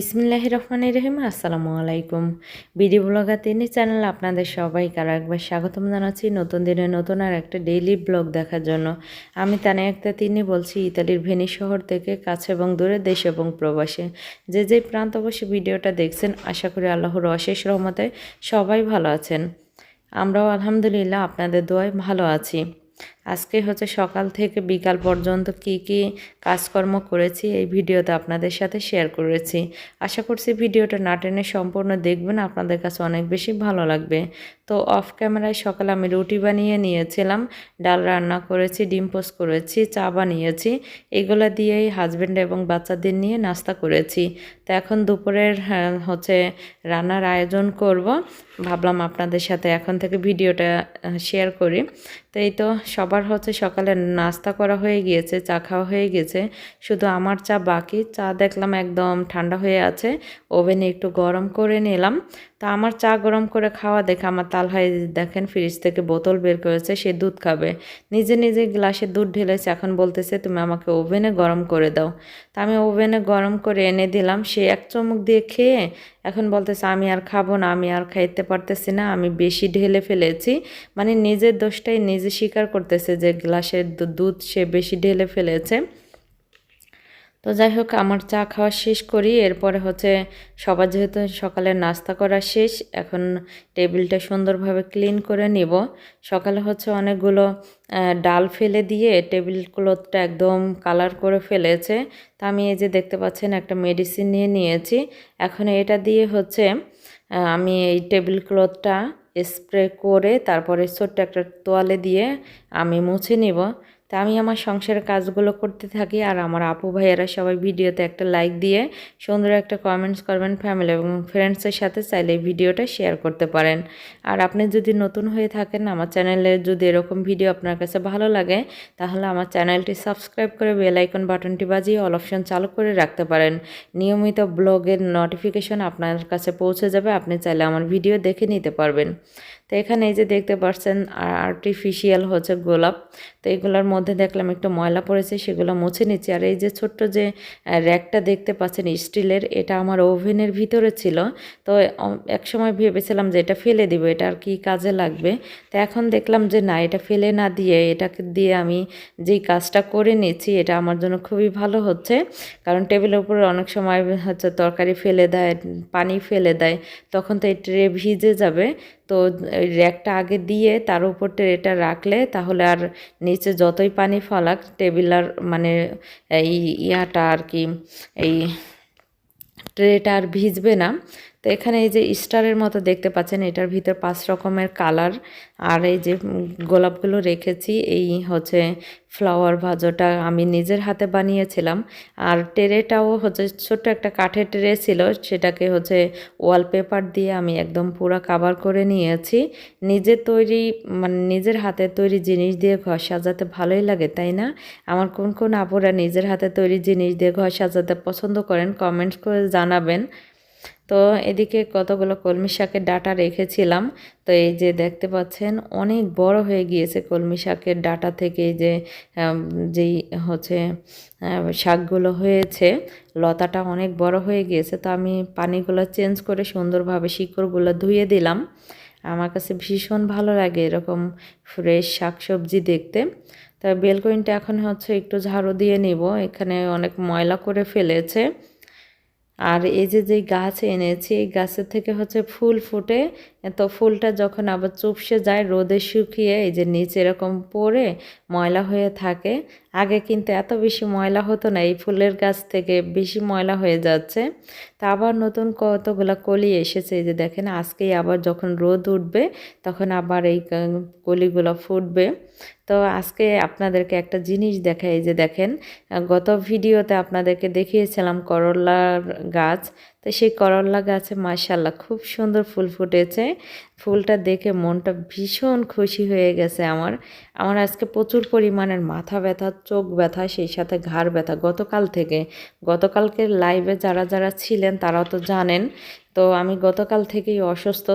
বিসমিল্লাহ রহমান রহিম, আসসালামু আলাইকুম। বিডি ব্লগার তিনি চ্যানেল আপনাদের সবাইকে আরও একবার স্বাগতম জানাচ্ছি নতুন দিনে নতুন আর একটা ডেইলি ব্লগ দেখার জন্য। আমি তানে একটা তিনি বলছি, ইতালির ভেনি শহর থেকে কাছে এবং দূরে দেশ এবং প্রবাসে। যে যে প্রান্ত বসে ভিডিওটা দেখছেন, আশা করি আল্লাহর অশেষ রহমতে সবাই ভালো আছেন। আমরাও আলহামদুলিল্লাহ আপনাদের দোয়ায় ভালো আছি। আজকে হচ্ছে সকাল থেকে বিকাল পর্যন্ত কি কি কাজকর্ম করেছি এই ভিডিওতে আপনাদের সাথে শেয়ার করেছি। আশা করছি ভিডিওটা না টেনে সম্পূর্ণ দেখবেন আপনাদের কাছে অনেক বেশি ভালো লাগবে। তো অফ ক্যামেরায় সকালে আমি রুটি বানিয়ে নিয়েছিলাম ডাল রান্না করেছি ডিম পোস্ট করেছি চা বানিয়েছি এগুলো দিয়েই হাজব্যান্ড এবং বাচ্চাদের নিয়ে নাস্তা করেছি। তো এখন দুপুরের হ্যাঁ, হচ্ছে রান্নার আয়োজন করব। ভাবলাম আপনাদের সাথে এখন থেকে ভিডিওটা শেয়ার করি। তো এই তো সবার হচ্ছে সকালে নাস্তা করা হয়ে গিয়েছে, চা খাওয়া হয়ে গেছে শুধু আমার চা বাকি, চা দেখলাম একদম ঠান্ডা হয়ে আছে। ওভেনে একটু গরম করে নিলাম। তা আমার চা গরম করে খাওয়া দেখে আমার তাল ভাই দেখেন ফ্রিজ থেকে বোতল বের করেছে, সে দুধ খাবে। নিজে নিজে গ্লাসে দুধ ঢেলেছে, এখন বলতেছে, তুমি আমাকে ওভেনে গরম করে দাও। তা আমি ওভেনে গরম করে এনে দিলাম, সে এক চমুক দিয়ে খেয়ে এখন বলতেছে, আমি আর খাব না, আমি আর খাইতে পারতেছি না, আমি বেশি ঢেলে ফেলেছি। মানে নিজের দোষটাই নিজে স্বীকার করতেছে যে গ্লাসের দুধ সে বেশি ঢেলে ফেলেছে। তো যাই হোক, আমার চা খাওয়া শেষ করি। এরপরে হচ্ছে সবার যেহেতু সকালে নাস্তা করা শেষ, এখন টেবিলটা সুন্দরভাবে ক্লিন করে নিব। সকালে হচ্ছে অনেকগুলো ডাল ফেলে দিয়ে টেবিল ক্লথটা একদম কালার করে ফেলেছে। তা আমি এই যে দেখতে পাচ্ছেন একটা মেডিসিন নিয়ে নিয়েছি। এখন এটা দিয়ে হচ্ছে আমি এই টেবিল ক্লথটা স্প্রে করে তারপরে ছোট্ট একটা তোয়ালে দিয়ে আমি মুছে নিব। তা আমি আমার সংসারের কাজগুলো করতে থাকি আর আমার আপু ভাইয়েরা সবাই ভিডিওতে একটা লাইক দিয়ে সুন্দর একটা কমেন্টস করবেন ফ্যামিলি এবং ফ্রেন্ডসের সাথে চাইলে ভিডিওটা শেয়ার করতে পারেন। আর আপনি যদি নতুন হয়ে থাকেন, আমার চ্যানেলে যদি এরকম ভিডিও আপনার কাছে ভালো লাগে, তাহলে আমার চ্যানেলটি সাবস্ক্রাইব করে বেল আইকন বাটনটি বাজিয়ে অল অপশন চালু করে রাখতে পারেন। নিয়মিত ব্লগের নোটিফিকেশন আপনার কাছে পৌঁছে যাবে, আপনি চাইলে আমার ভিডিও দেখে নিতে পারবেন। তো এখানে এই যে দেখতে পাচ্ছেন আর্টিফিশিয়াল হচ্ছে গোলাপ। তো এগুলোর মধ্যে দেখলাম একটু ময়লা পড়েছে, সেগুলো মুছে নিচ্ছি। আর এই যে ছোট্ট যে র্যাকটা দেখতে পাচ্ছেন, স্টিলের, এটা আমার ওভেনের ভিতরে ছিল। তো এক সময় ভেবেছিলাম যে এটা ফেলে দিব, এটা আর কি কাজে লাগবে। তো এখন দেখলাম যে না, এটা ফেলে না দিয়ে, এটাকে দিয়ে আমি যেই কাজটা করে নিচ্ছি, এটা আমার জন্য খুবই ভালো হচ্ছে। কারণ টেবিলের উপরে অনেক সময় হচ্ছে তরকারি ফেলে দেয়, পানি ফেলে দেয়, তখন তো এই ট্রে ভিজে যাবে। তো র্যাকটা আগে দিয়ে তার উপর ট্রেটা রাখলে তাহলে আর নিচে যতই পানি ফলাক টেবিল আর মানে এই ইয়াটা আর কি, এই ট্রেটা আর ভিজবে না। তো এখানে এই যে স্টারের মতো দেখতে পাচ্ছেন, এটার ভিতর পাঁচ রকমের কালার। আর এই যে গোলাপগুলো রেখেছি, এই হচ্ছে ফ্লাওয়ার ভাজোটা আমি নিজের হাতে বানিয়েছিলাম। আর টেরেটাও হচ্ছে ছোট্ট একটা কাঠের টেরে ছিল, সেটাকে হচ্ছে ওয়ালপেপার দিয়ে আমি একদম পুরো কাভার করে নিয়েছি। নিজে তৈরি মানে নিজের হাতে তৈরি জিনিস দিয়ে ঘর সাজাতে ভালোই লাগে, তাই না? আমার কোন কোন আপুরা নিজের হাতে তৈরি জিনিস দিয়ে ঘর সাজাতে পছন্দ করেন কমেন্টস করে জানাবেন। তো এদিকে কতগুলো কলমি শাকের ডাটা রেখেছিলাম। তো এই যে দেখতে পাচ্ছেন, অনেক বড় হয়ে গিয়েছে কলমি শাকের ডাটা থেকে যে যেই হচ্ছে শাকগুলো হয়েছে, লতাটা অনেক বড় হয়ে গিয়েছে। তো আমি পানিগুলো চেঞ্জ করে সুন্দরভাবে শিকড়গুলো ধুয়ে দিলাম। আমার কাছে ভীষণ ভালো লাগে এরকম ফ্রেশ শাকসবজি দেখতে। তা বেলকনিটা এখন হচ্ছে একটু ঝাড়ু দিয়ে নিব। এখানে অনেক ময়লা করে ফেলেছে। আর এই যে যে গাছ এনেছি এই গাছের থেকে হচ্ছে ফুল ফুটে তো ফুলটা যখন আবার চুপসে যায়, রোদে শুকিয়ে এই যে নিচে এরকম পরে ময়লা হয়ে থাকে। আগে কিন্তু এত বেশি ময়লা হতো না, এই ফুলের গাছ থেকে বেশি ময়লা হয়ে যাচ্ছে। তা আবার নতুন কতগুলো কলি এসেছে, এই যে দেখেন, আজকেই আবার যখন রোদ উঠবে, তখন আবার এই কলিগুলো ফুটবে। তো আজকে আপনাদেরকে একটা জিনিস দেখাই যে দেখেন, গত ভিডিওতে আপনাদেরকে দেখিয়েছিলাম করলার গাছ। তো সেই করল্লা গাছে মাশাল্লাহ খুব সুন্দর ফুল ফুটেছে। ফুলটা দেখে মনটা ভীষণ খুশি হয়ে গেছে আমার। আমার আজকে প্রচুর পরিমাণের মাথা ব্যথা, চোখ ব্যথা, সেই সাথে ঘাড় ব্যথা। গতকাল থেকে গতকালকে লাইভে যারা যারা ছিলেন তারাও তো জানেন তো আমি গতকাল থেকেই অসুস্থ।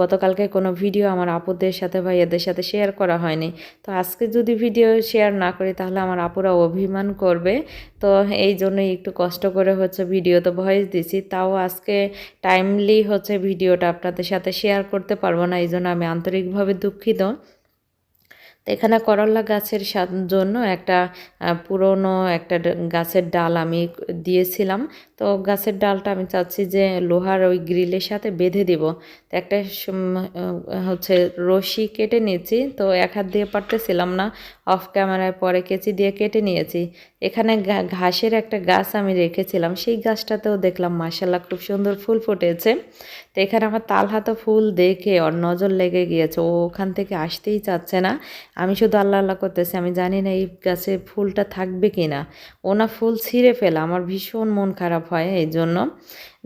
গতকালকে কোনো ভিডিও আমার আপুদের সাথে বা এদের সাথে শেয়ার করা হয়নি। তো আজকে যদি ভিডিও শেয়ার না করি তাহলে আমার আপুরা অভিমান করবে। তো এই জন্যই একটু কষ্ট করে হচ্ছে ভিডিওতে ভয়েস দিছি। তাও আজকে টাইমলি হচ্ছে ভিডিওটা আপনাদের সাথে শেয়ার করতে পারব না। এই জন্য আমি আন্তরিকভাবে দুঃখিত। তো এখানে করল্লা গাছের জন্য একটা পুরনো একটা গাছের ডাল আমি দিয়েছিলাম। তো গাছের ডালটা আমি চাচ্ছি যে লোহার ওই গ্রিলের সাথে বেঁধে দিব। তো একটা হচ্ছে রশি কেটে নিয়েছি, তো এক হাত দিয়ে পারতেছিলাম না অফ ক্যামেরায় পরে কেচি দিয়ে কেটে নিয়েছি। এখানে ঘাসের একটা গাছ আমি রেখেছিলাম, সেই গাছটাতেও দেখলাম মাসাল্লাহ খুব সুন্দর ফুল ফুটেছে। তো এখানে আমার তাল হাতা ফুল দেখে ওর নজর লেগে গিয়েছে, ও ওখান থেকে আসতেই চাচ্ছে না। আমি শুধু আল্লাহ আল্লাহ করতেছি, আমি জানি না এই গাছে ফুলটা থাকবে কি না ওনা ফুল ছিঁড়ে ফেলা, আমার ভীষণ মন খারাপ হয় এই জন্য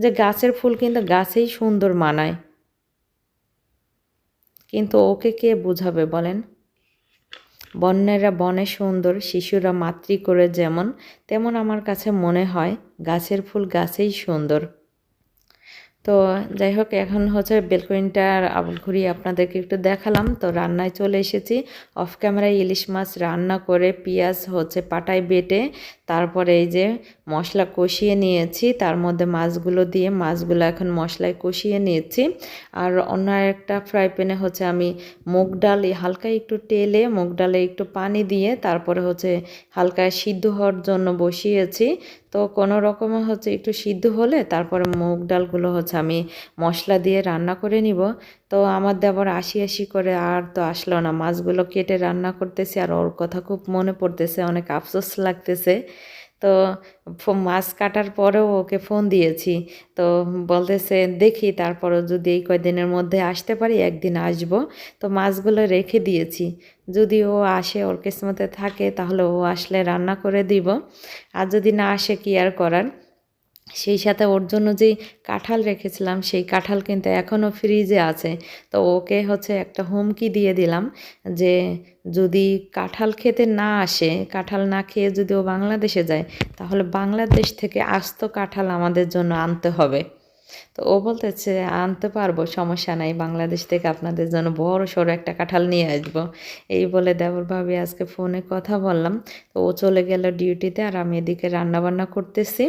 যে গাছের ফুল কিন্তু গাছেই সুন্দর মানায়। কিন্তু ওকে কে বুঝাবে বলেন? বন্যেরা বনে সুন্দর, শিশুরা মাতৃ করে যেমন, তেমন আমার কাছে মনে হয় গাছের ফুল গাছেই সুন্দর। তো যাই হোক, এখন হচ্ছে বেলকনিটার ঘুরিয়ে আপনাদেরকে একটু দেখালাম। তো রান্নায় চলে এসেছি। অফ ক্যামেরায় ইলিশ মাছ রান্না করে পেঁয়াজ হচ্ছে পাটায় বেটে, তারপরে এই যে মশলা কষিয়ে নিয়েছি। তার মধ্যে মাছগুলো দিয়ে মাছগুলো এখন মশলায় কষিয়ে নিয়েছি। আর অন্য একটা ফ্রাই প্যানে হচ্ছে আমি মুগ ডাল হালকা একটু তেলে মুগ ডালে একটু পানি দিয়ে তারপরে হচ্ছে হালকা সিদ্ধ হওয়ার জন্য বসিয়েছি। তো কোনো রকমে হচ্ছে একটু সিদ্ধ হলে তারপরে মুগ ডালগুলো হচ্ছে আমি মশলা দিয়ে রান্না করে নিব। তো আমার দেবর আশি আশি করে আর তো আসলো না। মাছগুলো কেটে রান্না করতেছে আর ওর কথা খুব মনে পড়তেছে, অনেক আফসোস লাগতেছে। তো মাছ কাটার পরেও ওকে ফোন দিয়েছি। তো বলতেছে, দেখি তারপরও যদি এই কয়দিনের মধ্যে আসতে পারি, একদিন আসব। তো মাছগুলো রেখে দিয়েছি। যদি ও আসে, ওর কিসমতে থাকে, তাহলে ও আসলে রান্না করে দিব। আর যদি না আসে, কি আর করার? সেই সাথে ওর জন্য যেই কাঁঠাল রেখেছিলাম, সেই কাঁঠাল কিন্তু এখনও ফ্রিজে আছে। তো ওকে হচ্ছে একটা হুমকি দিয়ে দিলাম যে, যদি কাঁঠাল খেতে না আসে, কাঁঠাল না খেয়ে যদি ও বাংলাদেশে যায়, তাহলে বাংলাদেশ থেকে আস্ত কাঁঠাল আমাদের জন্য আনতে হবে। তো ও বলতেছে, আনতে পারব, সমস্যা নাই, বাংলাদেশ থেকে আপনাদের জন্য বড় সড়ো একটা কাঁঠাল নিয়ে আসব। এই বলে দেবর ভাবি আজকে ফোনে কথা বললাম। তো ও চলে গেল ডিউটিতে আর আমি এদিকে রান্নাবান্না করতেছি।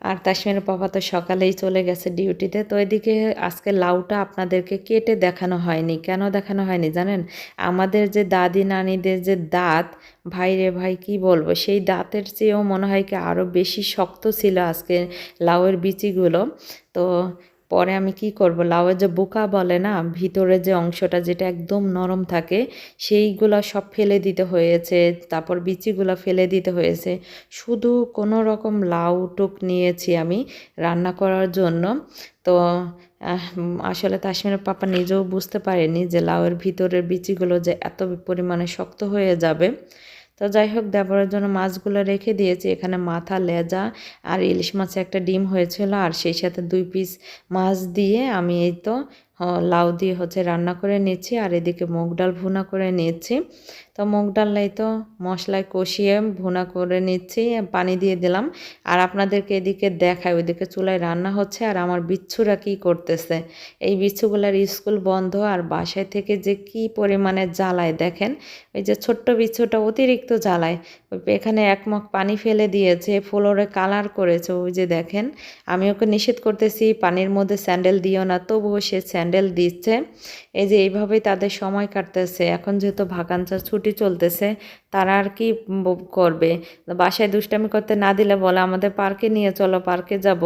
আর তাসমিনের বাবা তো সকালেই চলে গেছে ডিউটিতে, তো এদিকে আজকে লাউটা আপনাদেরকে কেটে দেখানো হয়নি। কেন দেখানো হয়নি জানেন? আমাদের যে দাদি নানিদের যে দাঁত, ভাই রে ভাই, কি বলব? সেই দাঁতের চেয়েও মনে হয় কি আরও বেশি শক্ত ছিল আজকে লাউয়ের বিচিগুলো। তো পরে আমি কি করব? লাউয়ের যে বোকা বলে না ভিতরে যে অংশটা যেটা একদম নরম থাকে, সেইগুলো সব ফেলে দিতে হয়েছে, তারপর বিচিগুলো ফেলে দিতে হয়েছে। শুধু কোনো রকম লাউ টুক নিয়েছি আমি রান্না করার জন্য। তো আসলে তাসমিনের পাপা নিজেও বুঝতে পারেনি যে লাউয়ের ভিতরের বিচিগুলো যে এত পরিমাণে শক্ত হয়ে যাবে। তো যাই হোক, দেবরের জন্য মাছগুলো রেখে দিয়েছি। এখানে মাথা, লেজা আর ইলিশ মাছে একটা ডিম হয়েছিল। আর সেই সাথে দুই পিস মাছ দিয়ে আমি এই তো লাউ দিয়ে হচ্ছে রান্না করে নিচ্ছি আর এদিকে মুগ ডাল ভুনা করে নিচ্ছি। তো মুগ ডালটাই তো মশলায় কষিয়ে ভুনা করে নিচ্ছি, পানি দিয়ে দিলাম। আর আপনাদেরকে এদিকে দেখায় ওইদিকে চুলায় রান্না হচ্ছে আর আমার বিচ্ছুরা কি করতেছে। এই বিচ্ছুগুলার স্কুল বন্ধ আর বাসায় থেকে যে কি পরিমাণে জ্বালায় দেখেন, ওই যে ছোট্ট বিচ্ছুটা অতিরিক্ত জ্বালায়। এখানে একমক পানি ফেলে দিয়েছে, ফ্লোরে কালার করেছে, ওই যে দেখেন। আমি ওকে নিষেধ করতেছি, পানির মধ্যে স্যান্ডেল দিও না, তবুও সে স্যান্ডেল দিচ্ছে। এই যে এইভাবেই তাদের সময় কাটতেছে। এখন যেহেতু ভাকাঞ্চার ছুটি চলতেছে তারা আর কি করবে। বাসায় দুষ্টামি করতে না দিলে বলে, আমাদের পার্কে নিয়ে চলো, পার্কে যাব।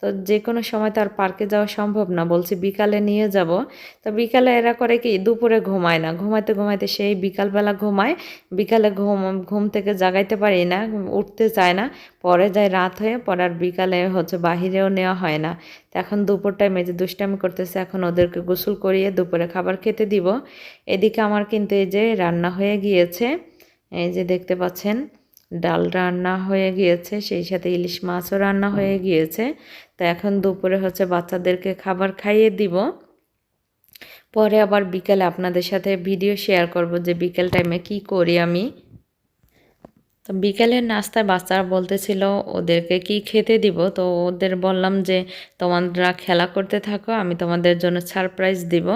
তো যে কোনো সময় তার পার্কে যাওয়া সম্ভব না। বলছি, বিকালে নিয়ে যাব। তো বিকালে এরা করে কি, দুপুরে ঘুমায় না। ঘুমাইতে ঘুমাইতে সেই বিকালবেলা ঘুমায়। বিকালে ঘুম ঘুম থেকে জাগাইতে পারি না, উঠতে চায় না। পরে যায় রাত হয়ে, পরে আর বিকালে হচ্ছে বাহিরেও নেওয়া হয় না। এখন দুপুর টাইমে যে দুষ্টামি করতেছে, এখন ওদেরকে গোসল করিয়ে দুপুরে খাবার খেতে দিব। এদিকে আমার কিন্তু এই যে রান্না হয়ে গিয়েছে। এই যে দেখতে পাচ্ছেন ডাল রান্না হয়ে গিয়েছে সেই সাথে ইলিশ মাছও রান্না হয়ে গিয়েছে। তো এখন দুপুরে হচ্ছে বাচ্চাদেরকে খাবার খাইয়ে দিব। পরে আবার বিকেলে আপনাদের সাথে ভিডিও শেয়ার করব যে বিকেল টাইমে কি করি আমি। তো বিকেলের নাস্তায় বাচ্চারা বলতেছিল, ওদেরকে কি খেতে দিব? তো ওদের বললাম যে, তোমরা খেলা করতে থাকো, আমি তোমাদের জন্য সারপ্রাইজ দিব।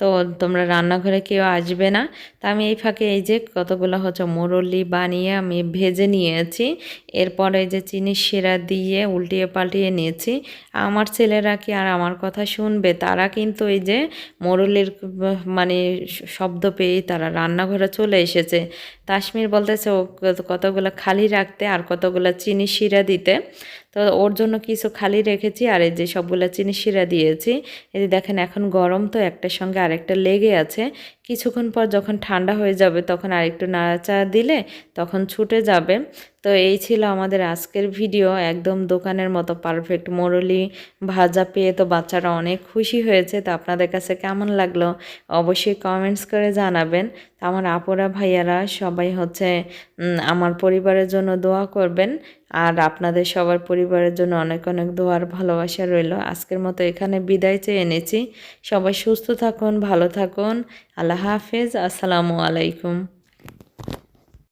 তো তোমরা রান্নাঘরে কেউ আসবে না। তা আমি এই ফাঁকে এই যে কতগুলো হচ্ছে মোরলি বানিয়ে আমি ভেজে নিয়েছি। এরপরে এই যে চিনি শিরা দিয়ে উল্টিয়ে পাল্টিয়ে নিয়েছি। আমার ছেলেরা কি আর আমার কথা শুনবে? তারা কিন্তু এই যে মোরলির মানে শব্দ পেয়েই তারা রান্নাঘরে চলে এসেছে। কাশ্মীর বলতেছে, ও কতগুলো খালি রাখতে আর কতগুলো চিনি শিরা দিতে। তো ওর জন্য কিছু খালি রেখেছি আর এই যে সবগুলো চিনি শিরা দিয়েছি। এই যে দেখেন এখন গরম তো একটার সঙ্গে আরেকটা লেগে আছে। কিছুক্ষণ পর যখন ঠান্ডা হয়ে যাবে তখন আরেকটু নাড়াচাড়া দিলে তখন ছুটে যাবে। তো এই ছিল আমাদের আজকের ভিডিও। একদম দোকানের মতো পারফেক্ট মোরলি, ভাজা পেয়ে তো বাচ্চারা অনেক খুশি হয়েছে। তো আপনাদের কাছে কেমন লাগল অবশ্যই কমেন্টস করে জানাবেন। আমার আপুরা, ভাইয়ারা সবাই হচ্ছে আমার পরিবারের জন্য দোয়া করবেন। আর আপনাদের সবার পরিবারের জন্য অনেক অনেক দোয়ার ভালোবাসা রইল। আজকের মতো এখানে বিদায় চেয়ে এনেছি। সবাই সুস্থ থাকুন, ভালো থাকুন। আল্লাহ হাফেজ। আসসালামু আলাইকুম।